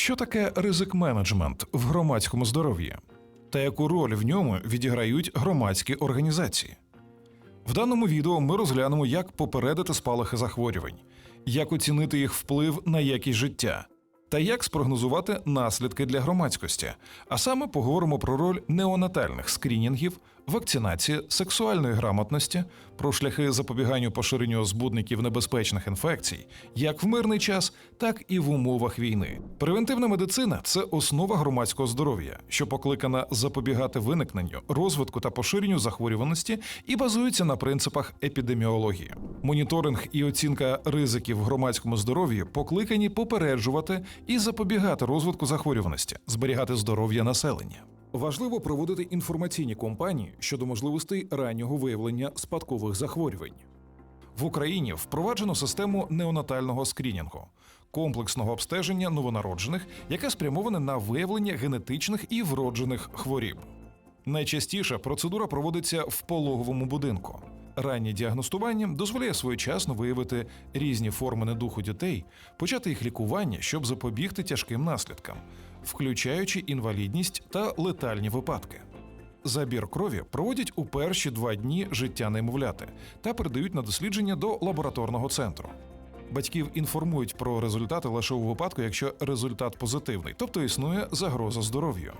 Що таке ризик менеджмент в громадському здоров'ї? Та яку роль в ньому відіграють громадські організації? В даному відео ми розглянемо, як попередити спалахи захворювань, як оцінити їх вплив на якість життя, та як спрогнозувати наслідки для громадськості. А саме поговоримо про роль неонатальних скрінінгів, вакцинації, сексуальної грамотності, про шляхи запобіганню поширенню збудників небезпечних інфекцій, як в мирний час, так і в умовах війни. Превентивна медицина це основа громадського здоров'я, що покликана запобігати виникненню, розвитку та поширенню захворюваності і базується на принципах епідеміології. Моніторинг і оцінка ризиків в громадському здоров'ї покликані попереджувати і запобігати розвитку захворюваності, зберігати здоров'я населення. Важливо проводити інформаційні кампанії щодо можливостей раннього виявлення спадкових захворювань. В Україні впроваджено систему неонатального скрінінгу, комплексного обстеження новонароджених, яке спрямоване на виявлення генетичних і вроджених хворіб. Найчастіше процедура проводиться в пологовому будинку. Раннє діагностування дозволяє своєчасно виявити різні форми недуху дітей, почати їх лікування, щоб запобігти тяжким наслідкам, включаючи інвалідність та летальні випадки. Забір крові проводять у перші два дні життя немовляти та передають на дослідження до лабораторного центру. Батьків інформують про результати лише у випадку, якщо результат позитивний, тобто існує загроза здоров'ю.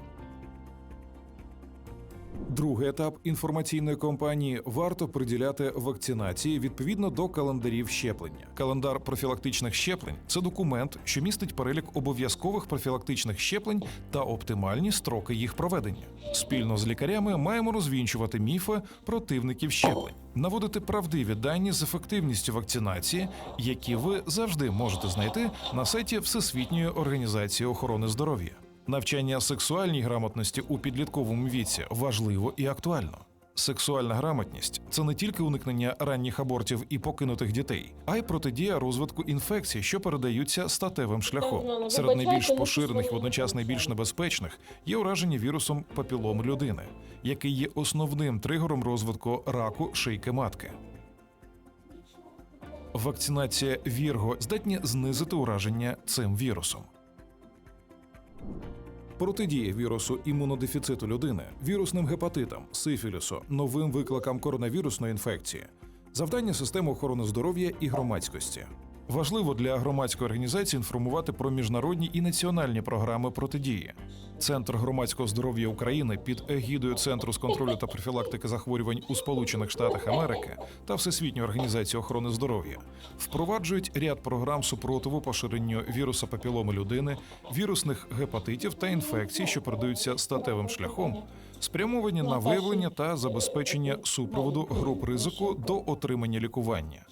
Другий етап інформаційної кампанії варто приділяти вакцинації відповідно до календарів щеплення. Календар профілактичних щеплень це документ, що містить перелік обов'язкових профілактичних щеплень та оптимальні строки їх проведення. Спільно з лікарями маємо розвінчувати міфи противників щеплень, наводити правдиві дані з ефективністю вакцинації, які ви завжди можете знайти на сайті Всесвітньої організації охорони здоров'я. Навчання сексуальній грамотності у підлітковому віці важливо і актуально. Сексуальна грамотність це не тільки уникнення ранніх абортів і покинутих дітей, а й протидія розвитку інфекцій, що передаються статевим шляхом. Серед найбільш поширених водночас найбільш небезпечних є ураження вірусом папілому людини, який є основним тригером розвитку раку шийки матки. Вакцинація Вірго здатні знизити ураження цим вірусом. Протидія вірусу імунодефіциту людини, вірусним гепатитам, сифілісу, новим викликам коронавірусної інфекції, завдання системи охорони здоров'я і громадськості. Важливо для громадської організації інформувати про міжнародні і національні програми протидії. Центр громадського здоров'я України під егідою Центру з контролю та профілактики захворювань у Сполучених Штатах Америки та Всесвітньої організації охорони здоров'я впроваджують ряд програм супротиву поширенню віруса папіломи людини, вірусних гепатитів та інфекцій, що передаються статевим шляхом, спрямовані на виявлення та забезпечення супроводу груп ризику до отримання лікування.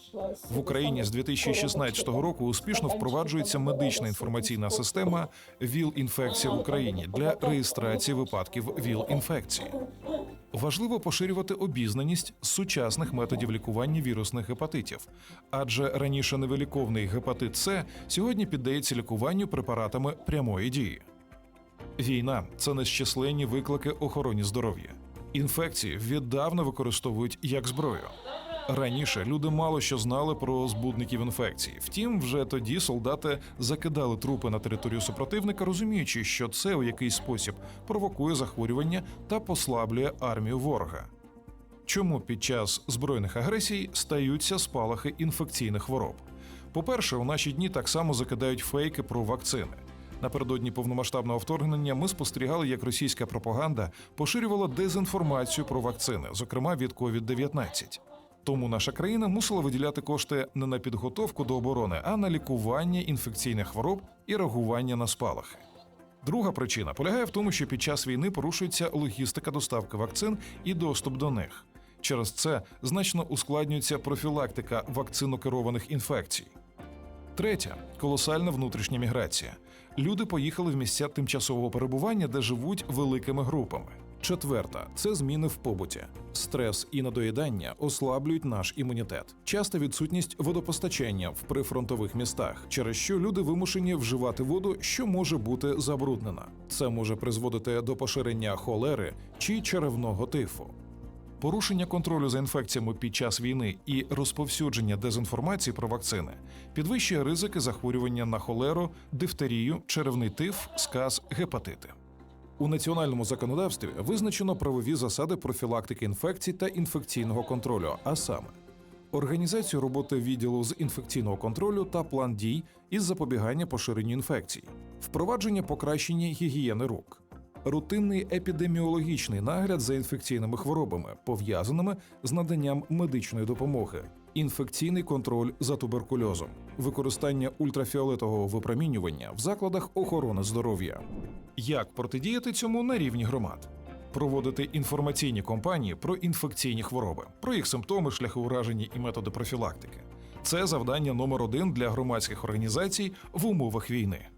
В Україні з 2016 року успішно впроваджується медична інформаційна система ВІЛ-інфекція в Україні для реєстрації випадків ВІЛ-інфекції. Важливо поширювати обізнаність сучасних методів лікування вірусних гепатитів, адже раніше невиліковний гепатит С сьогодні піддається лікуванню препаратами прямої дії. Війна це нещисленні виклики охороні здоров'я. Інфекції віддавна використовують як зброю. Раніше люди мало що знали про збудників інфекцій. Втім, вже тоді солдати закидали трупи на територію супротивника, розуміючи, що це у якийсь спосіб провокує захворювання та послаблює армію ворога. Чому під час збройних агресій стаються спалахи інфекційних хвороб? По-перше, у наші дні так само закидають фейки про вакцини. Напередодні повномасштабного вторгнення ми спостерігали, як російська пропаганда поширювала дезінформацію про вакцини, зокрема від COVID-19. Тому наша країна мусила виділяти кошти не на підготовку до оборони, а на лікування інфекційних хвороб і реагування на спалахи. Друга причина полягає в тому, що під час війни порушується логістика доставки вакцин і доступ до них. Через це значно ускладнюється профілактика вакцинокерованих інфекцій. Третя колосальна внутрішня міграція. Люди поїхали в місця тимчасового перебування, де живуть великими групами. Четверта це зміни в побуті. Стрес і надоїдання ослаблюють наш імунітет. Часта відсутність водопостачання в прифронтових містах, через що люди вимушені вживати воду, що може бути забруднена. Це може призводити до поширення холери чи черевного тифу. Порушення контролю за інфекціями під час війни і розповсюдження дезінформації про вакцини підвищує ризики захворювання на холеру, дифтерію, черевний тиф, сказ, гепатити. У національному законодавстві визначено правові засади профілактики інфекцій та інфекційного контролю, а саме організацію роботи відділу з інфекційного контролю та план дій із запобігання поширенню інфекцій, впровадження покращення гігієни рук, рутинний епідеміологічний нагляд за інфекційними хворобами, пов'язаними з наданням медичної допомоги, інфекційний контроль за туберкульозом, використання ультрафіолетового випромінювання в закладах охорони здоров'я. Як протидіяти цьому на рівні громад? Проводити інформаційні кампанії про інфекційні хвороби, про їх симптоми, шляхи ураження і методи профілактики. Це завдання номер один для громадських організацій в умовах війни.